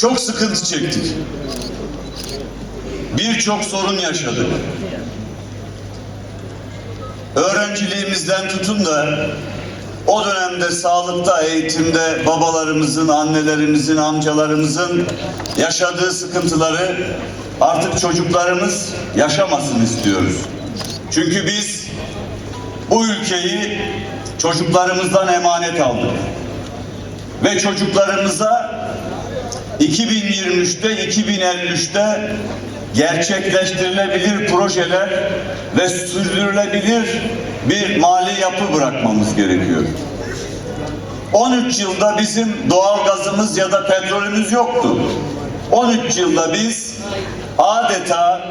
çok sıkıntı çektik. Birçok sorun yaşadık. Öğrenciliğimizden tutun da o dönemde sağlıkta, eğitimde babalarımızın, annelerimizin, amcalarımızın yaşadığı sıkıntıları artık çocuklarımız yaşamasın istiyoruz. Çünkü biz bu ülkeyi çocuklarımızdan emanet aldık. Ve çocuklarımıza 2023'te, 2053'te gerçekleştirilebilir projeler ve sürdürülebilir bir mali yapı bırakmamız gerekiyor. 13 yılda bizim doğal gazımız ya da petrolümüz yoktu. 13 yılda biz adeta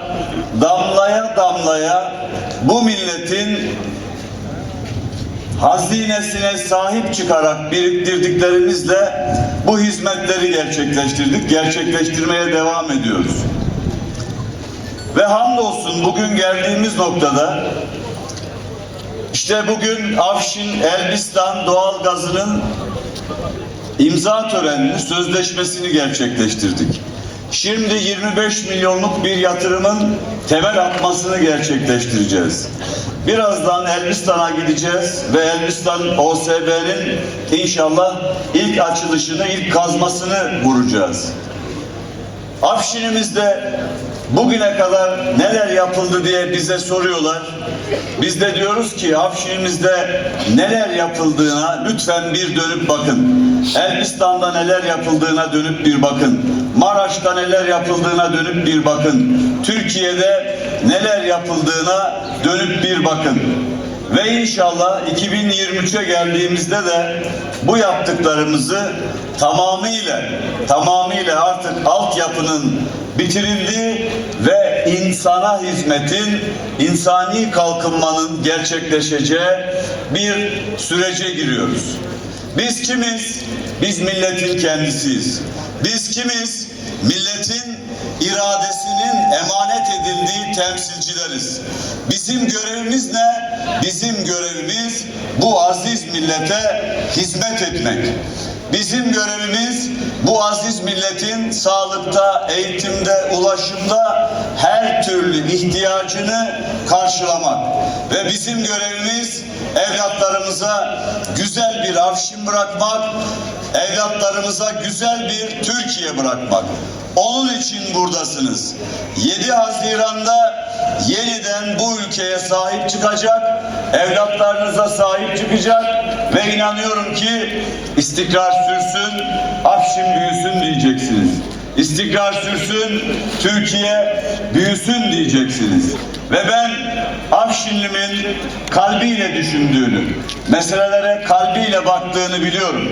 damlaya damlaya bu milletin hazinesine sahip çıkarak biriktirdiklerimizle bu hizmetleri gerçekleştirdik, gerçekleştirmeye devam ediyoruz. Ve hamdolsun bugün geldiğimiz noktada işte bugün Afşin Elbistan doğal gazının imza törenini, sözleşmesini gerçekleştirdik. Şimdi 25 milyonluk bir yatırımın temel atmasını gerçekleştireceğiz. Birazdan Elbistan'a gideceğiz ve Elbistan OSB'nin inşallah ilk açılışını, ilk kazmasını vuracağız. Afşinimizde bugüne kadar neler yapıldı diye bize soruyorlar. Biz de diyoruz ki Afşinimizde neler yapıldığına lütfen bir dönüp bakın. Elbistan'da neler yapıldığına dönüp bir bakın. Maraş'ta neler yapıldığına dönüp bir bakın. Türkiye'de neler yapıldığına dönüp bir bakın. Ve inşallah 2023'e geldiğimizde de bu yaptıklarımızı tamamıyla tamamıyla artık altyapının bitirildiği ve insana hizmetin, insani kalkınmanın gerçekleşeceği bir sürece giriyoruz. Biz kimiz? Biz milletin kendisiyiz. Biz kimiz? Milletin iradesinin emanet edildiği temsilcileriz. Bizim görevimiz ne? Bizim görevimiz bu aziz millete hizmet etmek. Bizim görevimiz bu aziz milletin sağlıkta, eğitimde, ulaşımda her türlü ihtiyacını karşılamak. Ve bizim görevimiz evlatlarımıza güzel bir afşin bırakmak, evlatlarımıza güzel bir Türkiye bırakmak. Onun için buradasınız. 7 Haziran'da yeniden bu ülkeye sahip çıkacak, evlatlarınıza sahip çıkacak ve inanıyorum ki istikrar sürsün, Afşin büyüsün diyeceksiniz. İstikrar sürsün, Türkiye büyüsün diyeceksiniz. Ve ben Afşinlimin kalbiyle düşündüğünü, meselelere kalbiyle baktığını biliyorum.